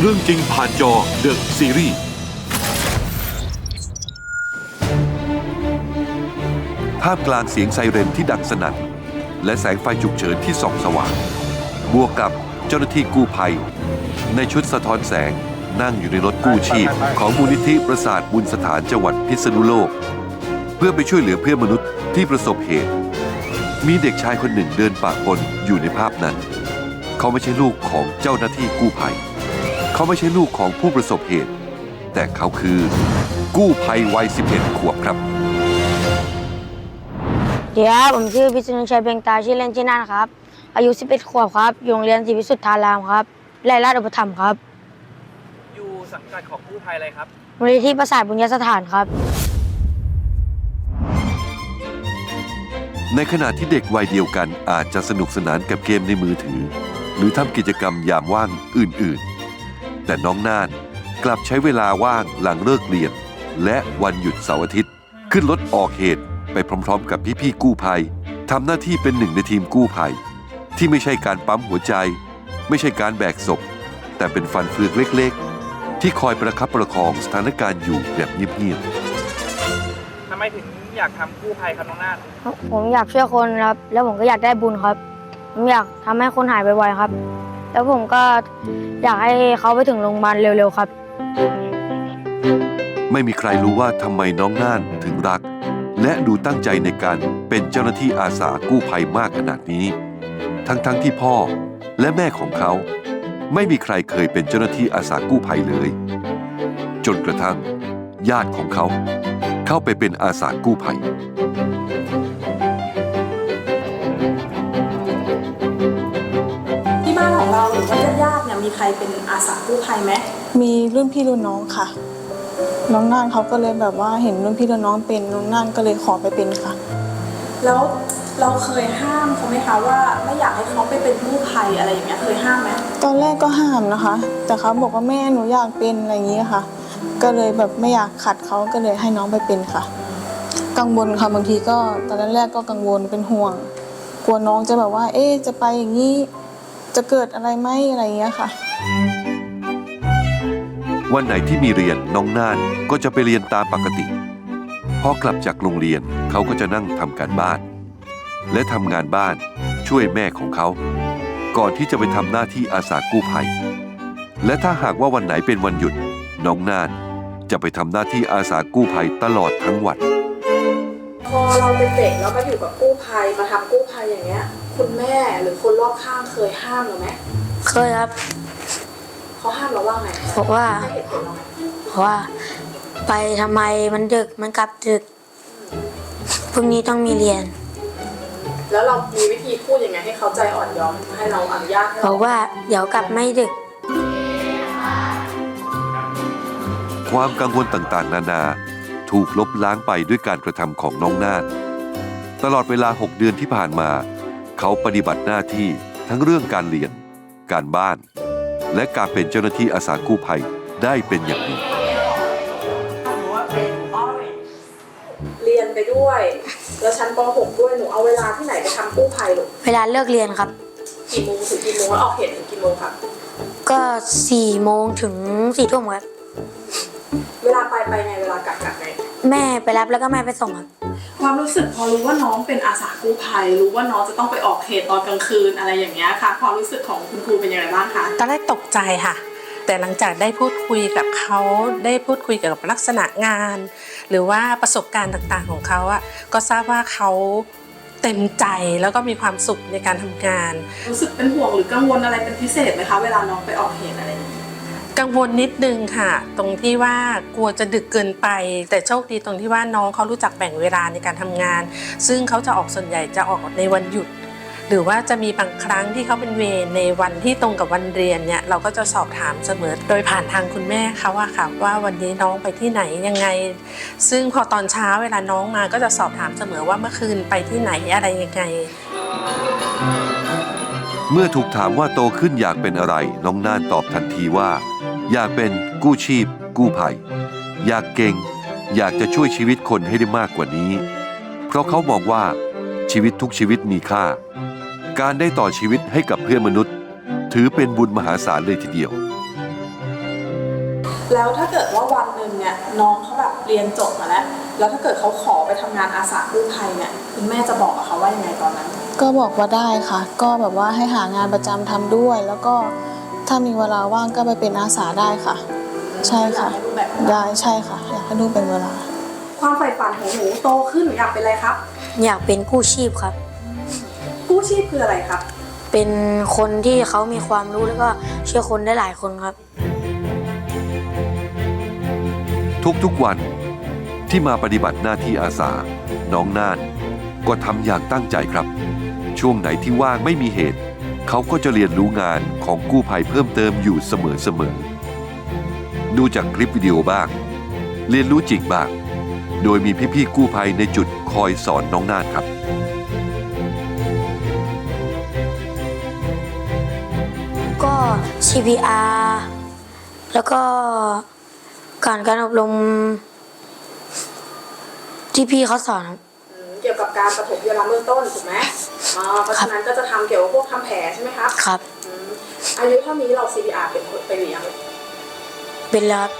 เรื่องจริงผ่านจอเดอะซีรีส์ท่ามกลางเสียงไซเรนที่ดังสนั่นและแสงไฟฉุกเฉินที่ส่องสว่าง บวกกับเจ้าหน้าที่กู้ภัย ในชุดสะท้อนแสงนั่งอยู่ในรถกู้ชีพ ของมูลนิธิประสาทบุญสถานจังหวัดพิษณุโลก เพื่อไปช่วยเหลือเพื่อนมนุษย์ที่ประสบเหตุ มีเด็กชายคนหนึ่งเดินปะปนอยู่ในภาพนั้น เขาไม่ใช่ลูกของเจ้าหน้าที่กู้ภัย เขาไม่ใช่ลูกของผู้ประสบเหตุ แต่เขาคือ กู้ภัยวัย 11 ขวบครับ เดี๋ยวผมชื่อพิษณุชัยเบงตาชื่อเล่นชื่อนันครับ อายุ 11 ขวบครับอยู่โรงเรียนศรีวิสุทธารามครับไร่ราชอุปถัมภ์ครับ อยู่สังกัดของกู้ภัยอะไรครับมูลนิธิประสาทบุญญสถานครับ ในขณะที่เด็กวัยเดียวกันอาจจะสนุกสนานกับเกมในมือถือ หรือทำกิจกรรมยามว่างอื่น ๆ แต่น้องน่านกลับใช้เวลาว่างหลังเลิกเรียน และวันหยุดเสาร์อาทิตย์ ขึ้นรถออกเหตุไปพร้อมๆ กับพี่ๆกู้ภัยทำหน้าที่เป็นหนึ่งในทีมกู้ภัย ที่ไม่ใช่การปั๊มหัวใจ ไม่ใช่การแบกศพ แต่เป็นฟันเฟืองเล็กๆ ที่คอยประคับประคองสถานการณ์อยู่แบบเงียบๆทำไมถึงอยากทำกู้ภัยครับน้องนาฏผมอยากช่วยคนครับ แล้วผมก็อยากได้บุญครับ ผมอยากทำให้คนหายไวๆครับ แล้วผมก็อยากให้เขาไปถึงโรงพยาบาลเร็วๆครับ ไม่มีใครรู้ว่าทำไมน้องน่านถึงรัก และดูตั้งใจในการเป็นเจ้าหน้าที่อาสากู้ภัยมากขนาดนี้ ทั้งๆทที่พ่อและแม่ของเขา ไม่มีใครเคยเป็นเจ้าหน้าที่อาสากู้ภัยเลย จนกระทั่ง ญาติของเขา เข้าไปเป็นอาสากู้ภัย เราหรือว่าญาติๆเนี่ยมีใครเป็นอาสากู้ภัยไหมมีรุ่นพี่รุ่นน้องค่ะ น้องน่านเขาก็เลยแบบว่าเห็นรุ่นพี่รุ่นน้องเป็นน้องน่านก็เลยขอไปเป็นค่ะ แล้วเราเคยห้ามเขาไหมคะว่าไม่อยากให้เขาไปเป็นกู้ภัยอะไรอย่างเงี้ยเคยห้ามไหมตอนแรกก็ห้ามนะคะ แต่เขาบอกว่าแม่หนูอยากเป็นอะไรอย่างนี้ค่ะ ก็เลยแบบไม่อยากขัดเขาก็เลยให้น้องไปเป็นค่ะ กังวลค่ะบางทีก็ตอนแรกก็กังวลเป็นห่วง กลัวน้องจะแบบว่า เอ๊ะจะไปอย่างนี้ จะเกิดอะไรไหมอะไรอย่างเงี้ยค่ะ วันไหนที่มีเรียนน้องน่านก็จะไปเรียนตามปกติ พอกลับจากโรงเรียนเขาก็จะนั่งทำการบ้าน และทำงานบ้านช่วยแม่ของเขา ก่อนที่จะไปทำหน้าที่อาสากู้ภัย และถ้าหากว่าวันไหนเป็นวันหยุด น้องน่านจะไปทำหน้าที่อาสากู้ภัยตลอดทั้งวัน พอเราเป็นเด็กแล้วมาอยู่กับกู้ภัยมาทำกู้ภัยอย่างเงี้ย คุณแม่หรือคนรอบข้างเคยห้ามเราไหมเคยครับเขาห้ามเราว่าไงบอกว่าให้เหตุผลเราไหมเพราะว่า ไปทำไมมันดึกมันกลับดึกพรุ่งนี้ต้องมีเรียน แล้วเรามีวิธีพูดยังไงให้เขาใจอ่อนยอมให้เราอนุญาตให้บเราอกว่าเดี๋ยวกลับไม่ดึก ความกังวลต่างๆ นานา ถูกลบล้างไปด้วยการกระทำของน้องนาฏตลอดเวลา 6 เดือนที่ผ่านมา เขาปฏิบัติหน้าที่ทั้งเรื่องการเรียน การบ้าน และการเป็นเจ้าหน้าที่อาสากู้ภัยได้เป็นอย่างดีเรียนไปด้วย แล้วชั้นป .6 ด้วย หนูเอาเวลาที่ไหนไปทำกู้ภัยลูกเวลาเลิกเรียนครับ กี่โมงถึงกี่โมงแล้วออกเหตุถึงกี่โมงครับ ก็สี่โมงถึงสี่ทุ่มครับ เวลาไปไปไง เวลากลับกลับไง แม่ไปรับแล้วก็แม่ไปส่งครับ ความรู้สึกพอรู้ว่าน้องเป็นอาสากู้ภัย รู้ว่าน้องจะต้องไปออกเหตุตอนกลางคืนอะไรอย่างเงี้ยค่ะ ความรู้สึกของคุณครูเป็นยังไงบ้างคะตอนแรกตกใจค่ะ แต่หลังจากได้พูดคุยกับเขาได้พูดคุยเกี่ยวกับลักษณะงาน หรือว่าประสบการณ์ต่างๆของเขาอะก็ทราบว่าเขาเต็มใจแล้วก็มีความสุขในการทำงาน รู้สึกเป็นห่วงหรือกังวลอะไรเป็นพิเศษไหมคะ เวลาน้องไปออกเหตุอะไรอย่างเงี้ย กังวลนิดนึงค่ะ ตรงที่ว่ากลัวจะดึกเกินไป แต่โชคดีตรงที่ว่าน้องเขารู้จักแบ่งเวลาในการทำงาน ซึ่งเขาจะออกส่วนใหญ่จะออกในวันหยุด หรือว่าจะมีบางครั้งที่เขาเป็นเวรในวันที่ตรงกับวันเรียนเนี่ยเราก็จะสอบถามเสมอ โดยผ่านทางคุณแม่เขาอะค่ะว่าวันนี้น้องไปที่ไหนยังไง ซึ่งพอตอนเช้าเวลาน้องมาก็จะสอบถามเสมอว่าเมื่อคืนไปที่ไหนอะไรยังไงเมื่อถูกถามว่าโตขึ้นอยากเป็นอะไร น้องน่านตอบทันทีว่า อยากเป็นกู้ชีพ กู้ภัย อยากเก่ง อยากจะช่วยชีวิตคนให้ได้มากกว่านี้ เพราะเขามองว่า ชีวิตทุกชีวิตมีค่า การได้ต่อชีวิตให้กับเพื่อนมนุษย์ ถือเป็นบุญมหาศาลเลยทีเดียว แล้วถ้าเกิดว่าวันหนึ่งเนี่ยน้องเขาแบบเรียนจบมาแล้ว แล้วถ้าเกิดเขาขอไปทำงานอาสากู้ภัยเนี่ยคุณแม่จะบอกกับเขาว่ายังไงตอนนั้น ก็บอกว่าได้ค่ะ ก็แบบว่าให้หางานประจำทำด้วย แล้วก็ ถ้ามีเวลาว่างก็ไปเป็นอาสาได้ค่ะ ใช่ค่ะ อยากให้รูปแบบนั้นได้ใช่ค่ะ อยากให้ลูกเป็นเวลา ความใฝ่ฝันของหนูโตขึ้นหนูอยากเป็นอะไรครับ อยากเป็นกู้ชีพครับ กู้ชีพคืออะไรครับ เป็นคนที่เขามีความรู้แล้วก็ช่วยคนได้หลายคนครับ ทุกๆวันที่มาปฏิบัติหน้าที่อาสา น้องน่าน ก็ทำอย่างตั้งใจครับ ช่วงไหนที่ว่างไม่มีเหตุ เขาก็จะเรียนรู้งานของกู้ภัยเพิ่มเติมอยู่เสมอๆดูจากคลิปวิดีโอบ้าง เรียนรู้จริงบ้าง โดยมีพี่ๆกู้ภัยในจุดคอยสอนน้องนานครับก็ CPR แล้วก็การการอบรมที่พี่เขาสอนครับ ยวกับการปฐมพยาบาลเบื้องต้นถูกไหมอ๋อเพราะฉะนั้นก็จะทำเกี่ยวกับพวกทำแผลใช่ไหมครับครับอืมอายุเท่านี้เรา CPR เป็นคนไปหรือยังเป็นแล้วครับ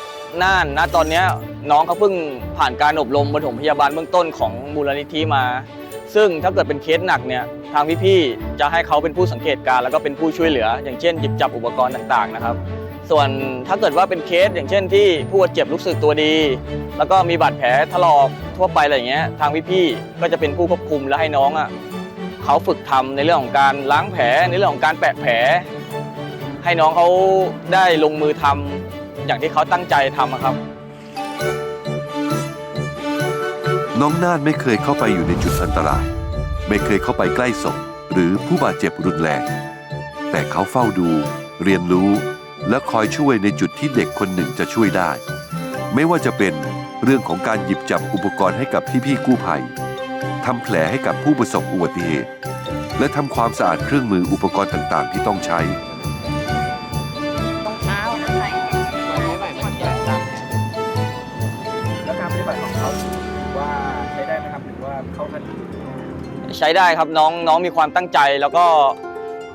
น่านนะตอนเนี้ยน้องเขาเพิ่งผ่านการอบรมปฐมพยาบาลเบื้องต้นของมูลนิธิมา ซึ่งถ้าเกิดเป็นเคสหนักเนี่ยทางพี่ๆจะให้เขาเป็นผู้สังเกตการณ์แล้วก็เป็นผู้ช่วยเหลือ อย่างเช่นหยิบจับอุปกรณ์ต่างๆนะครับ ส่วนถ้าเกิดว่าเป็นเคสอย่างเช่นที่ผู้บาดเจ็บรู้สึกตัวดี แล้วก็มีบาดแผลถลอกทั่วไปอะไรอย่างเงี้ยทางพี่ๆก็จะเป็นผู้ควบคุมและให้น้องอะเขาฝึกทำในเรื่องของการล้างแผลในเรื่องของการแปะแผล ให้น้องเขาได้ลงมือทำอย่างที่เขาตั้งใจทำครับ น้องน่านไม่เคยเข้าไปอยู่ในจุดอันตราย ไม่เคยเข้าไปใกล้ศพหรือผู้บาดเจ็บรุนแรง แต่เขาเฝ้าดู เรียนรู้ และคอยช่วยในจุดที่เด็กคนหนึ่งจะช่วยได้ ไม่ว่าจะเป็นเรื่องของการหยิบจับอุปกรณ์ให้กับพี่ๆกู้ภัยทำแผลให้กับผู้ประสบอุบัติเหตุ และทำความสะอาดเครื่องมืออุปกรณ์ต่างๆ ที่ต้องใช้ แล้วการปฏิบัติของเขาถือว่าใช้ได้ไหมครับหรือว่าเข้าขั้นตอนใช้ได้ครับน้องน้องมีความตั้งใจแล้วก็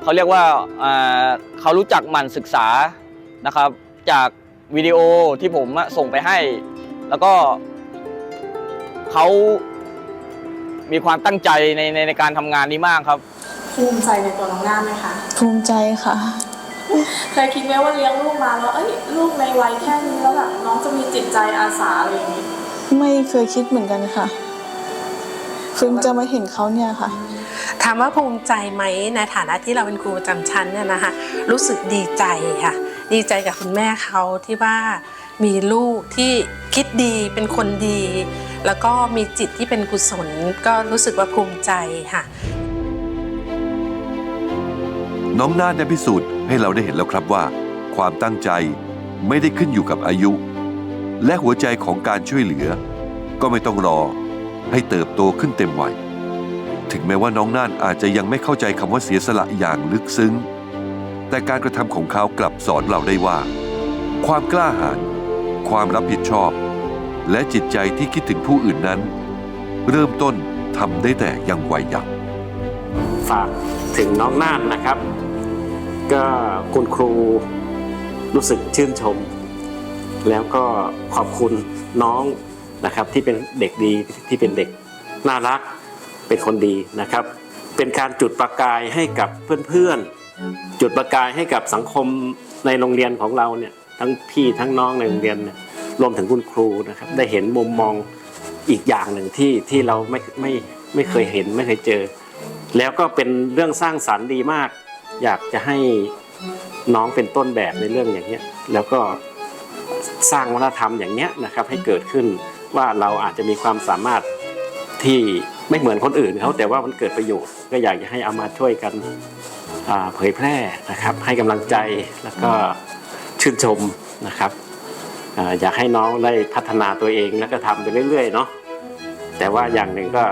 เขาเรียกว่าอ่าเขารู้จักหมั่นศึกษา นะครับ จากวิดีโอที่ผมอะส่งไปให้ แล้วก็เขามีความตั้งใจในในในการทำงานนี้มากครับ ภูมิใจในตัวน้องน่านไหมคะภูมิใจค่ะ เคยคิดไหมว่าเลี้ยงลูกมาแล้วเอ้ยลูกในวัยแค่นี้แล้วแบบน้องจะมีจิตใจอาสาอะไรอย่างนี้ไม่เคยคิดเหมือนกันค่ะเพิ่งจะมาเห็นเขาเนี่ยค่ะ ถามว่าภูมิใจไหมในฐานะที่เราเป็นครูประจำชั้นเนี่ยนะคะรู้สึกดีใจค่ะ ดีใจกับคุณแม่เขาที่ว่ามีลูกที่คิดดีเป็นคนดี แล้วก็มีจิตที่เป็นกุศลก็รู้สึกว่าภูมิใจค่ะน้องน่านได้พิสูจน์ให้เราได้เห็นแล้วครับว่า ความตั้งใจไม่ได้ขึ้นอยู่กับอายุ และหัวใจของการช่วยเหลือ ก็ไม่ต้องรอให้เติบโตขึ้นเต็มวัยถึงแม้ว่าน้องน่านอาจจะยังไม่เข้าใจคำว่าเสียสละอย่างลึกซึ้ง แต่การกระทำของเขากลับสอนเราได้ว่า ความกล้าหาญความรับผิดชอบ และจิตใจที่คิดถึงผู้อื่นนั้น เริ่มต้นทำได้แต่ยังวัยยาว์ฝากถึงน้องน่านนะครับ ก็คุณครูรู้สึกชื่นชม แล้วก็ขอบคุณน้องนะครับที่เป็นเด็กดีที่เป็นเด็กน่ารักเป็นคนดีนะครับ เป็นการจุดประกายให้กับเพื่อนๆ จุดประกายให้กับสังคมในโรงเรียนของเราเนี่ยทั้งพี่ทั้งน้องในโรงเรียนเนี่ยรวมถึงคุณครูนะครับ ได้เห็นมุมมองอีกอย่างหนึ่งที่ที่เราไม่ไม่ไม่เคยเห็นไม่เคยเจอ แล้วก็เป็นเรื่องสร้างสรรค์ดีมาก อยากจะให้น้องเป็นต้นแบบในเรื่องอย่างเนี้ยแล้วก็สร้างวัฒนธรรมอย่างเนี้ยนะครับให้เกิดขึ้นว่าเราอาจจะมีความสามารถที่ไม่เหมือนคนอื่นเขาแต่ว่ามันเกิดประโยชน์ก็อยากจะให้เอามาช่วยกัน เผยแพร่นะครับให้กำลังใจแล้วก็ชื่นชมนะครับออยากให้น้องได้พัฒนาตัวเองแล้วก็ทำไปเรื่อยๆเนาะแต่ว่าอย่างหนึ่งก็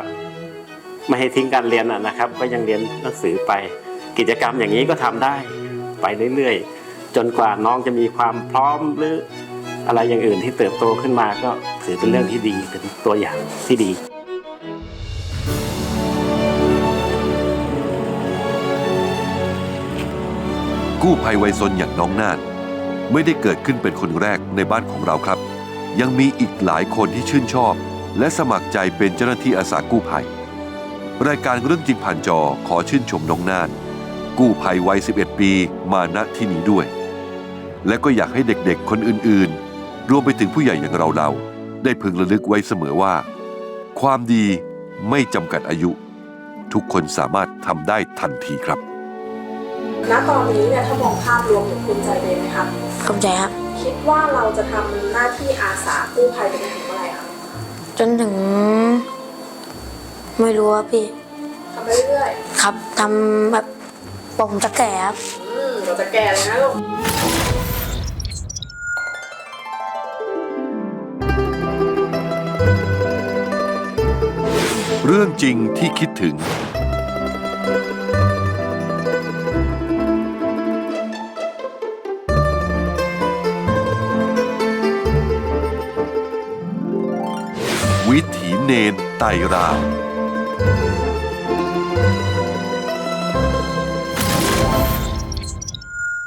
ไม่ให้ทิ้งการเรียนนะครับ ก็ยังเรียนหนังสือไปกิจกรรมอย่างนี้ก็ทำได้ไปเรื่อยๆ จนกว่าน้องจะมีความพร้อมหรืออะไรอย่างอื่นที่เติบโตขึ้นมาก็ถือเป็นเรื่องที่ดีเป็นตัวอย่างที่ดี กู้ภัยวัยซนอย่างน้องน่านไม่ได้เกิดขึ้นเป็นคนแรกในบ้านของเราครับ ยังมีอีกหลายคนที่ชื่นชอบ และสมัครใจเป็นเจ้าหน้าที่อาสากู้ภัย รายการเรื่องจริงผ่านจอขอชื่นชมน้องน่านกู้ภัยวัย 11 ปีมาณที่นี้ด้วย และก็อยากให้เด็กๆ คนอื่นๆ รวมไปถึงผู้ใหญ่อย่างเราๆได้พึงระลึกไว้เสมอว่า ความดีไม่จำกัดอายุ ทุกคนสามารถทำได้ทันทีครับ ณตอนนี้เนี่ยถ้ามองภาพรวมภูมิใจเลยไหมคะภูมิใจครับ คิดว่าเราจะทำหน้าที่อาสากู้ภัยไปจนถึงเมื่อไหร่คะจนถึง ไม่รู้ครับพี่ทำไปเรื่อยครับทำแบบผมจะแก่ครับๆอืมเราจะแก่เลยนะลูกเรื่องจริงที่คิดถึง เนนไตรราว